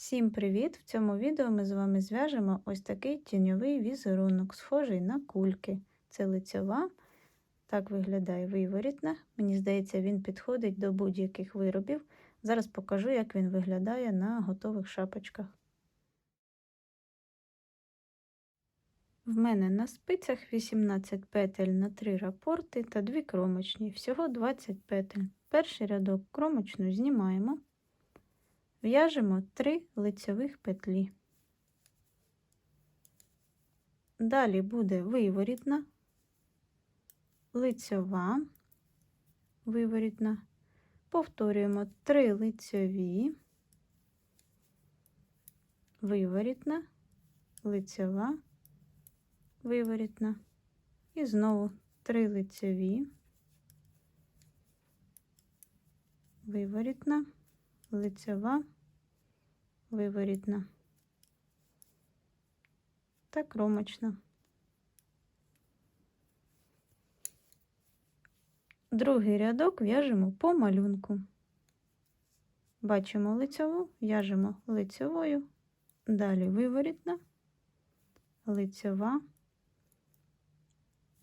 Всім привіт! В цьому відео ми з вами зв'яжемо ось такий тіньовий візерунок, схожий на кульки. Це лицьова, так виглядає виворітна. Мені здається, він підходить до будь-яких виробів. Зараз покажу, як він виглядає на готових шапочках. В мене на спицях 18 петель на 3 рапорти та 2 кромочні, всього 20 петель. Перший рядок кромочну знімаємо. В'яжемо 3 лицьових петлі. Далі буде виворітна, лицьова, виворітна. Повторюємо 3 лицьові, виворітна, лицьова, виворітна. І знову 3 лицьові, виворітна лицева, виворітна та кромочна. Другий рядок в'яжемо по малюнку. Бачимо лицеву, в'яжемо лицевою, далі виворітна, лицева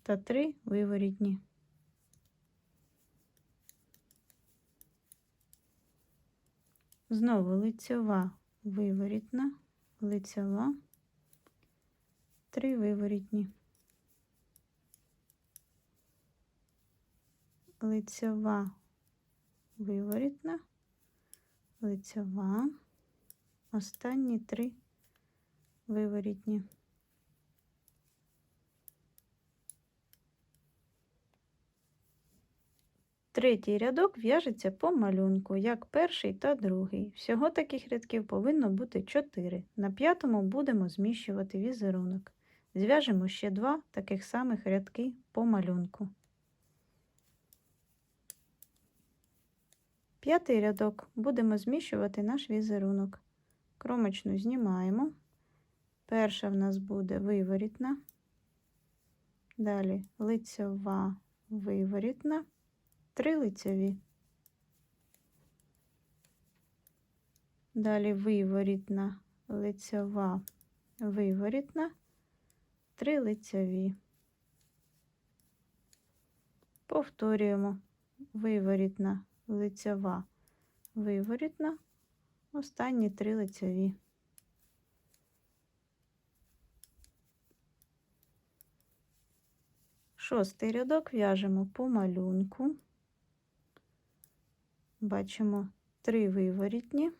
та три виворітні. Знову лицьова виворітна, лицьова, три виворітні, лицьова виворітна, лицьова, останні три виворітні. Третій рядок в'яжеться по малюнку, як перший та другий. Всього таких рядків повинно бути 4. На п'ятому будемо зміщувати візерунок. Зв'яжемо ще два таких самих рядки по малюнку. П'ятий рядок будемо зміщувати наш візерунок. Кромочну знімаємо. Перша в нас буде виворітна, далі лицьова виворітна три лицеві. Далі виворітна, лицьова, виворітна, три лицеві. Повторюємо виворітна, лицьова, виворітна, останні три лицеві. Шостий рядок в'яжемо по малюнку бачимо три виворітні.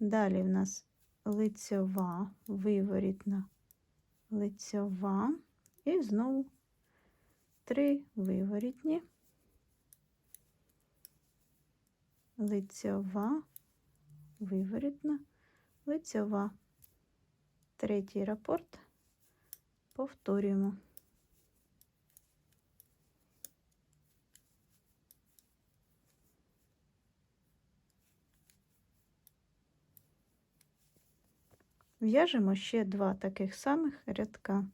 Далі в нас лицьова, виворітна, лицьова і знову три виворітні, лицьова, виворітна, лицьова. Третій рапорт повторюємо. В'яжемо ще два таких самих рядка.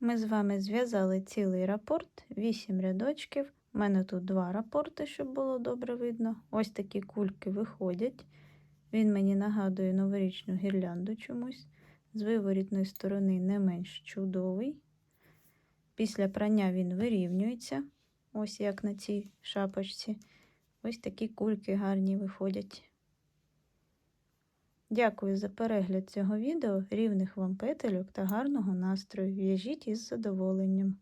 Ми з вами зв'язали цілий рапорт, 8 рядочків. У мене тут два рапорти, щоб було добре видно. Ось такі кульки виходять. Він мені нагадує новорічну гірлянду чомусь. З виворітної сторони не менш чудовий. Після прання він вирівнюється, ось як на цій шапочці. Ось такі кульки гарні виходять. Дякую за перегляд цього відео, рівних вам петельок та гарного настрою. В'яжіть із задоволенням.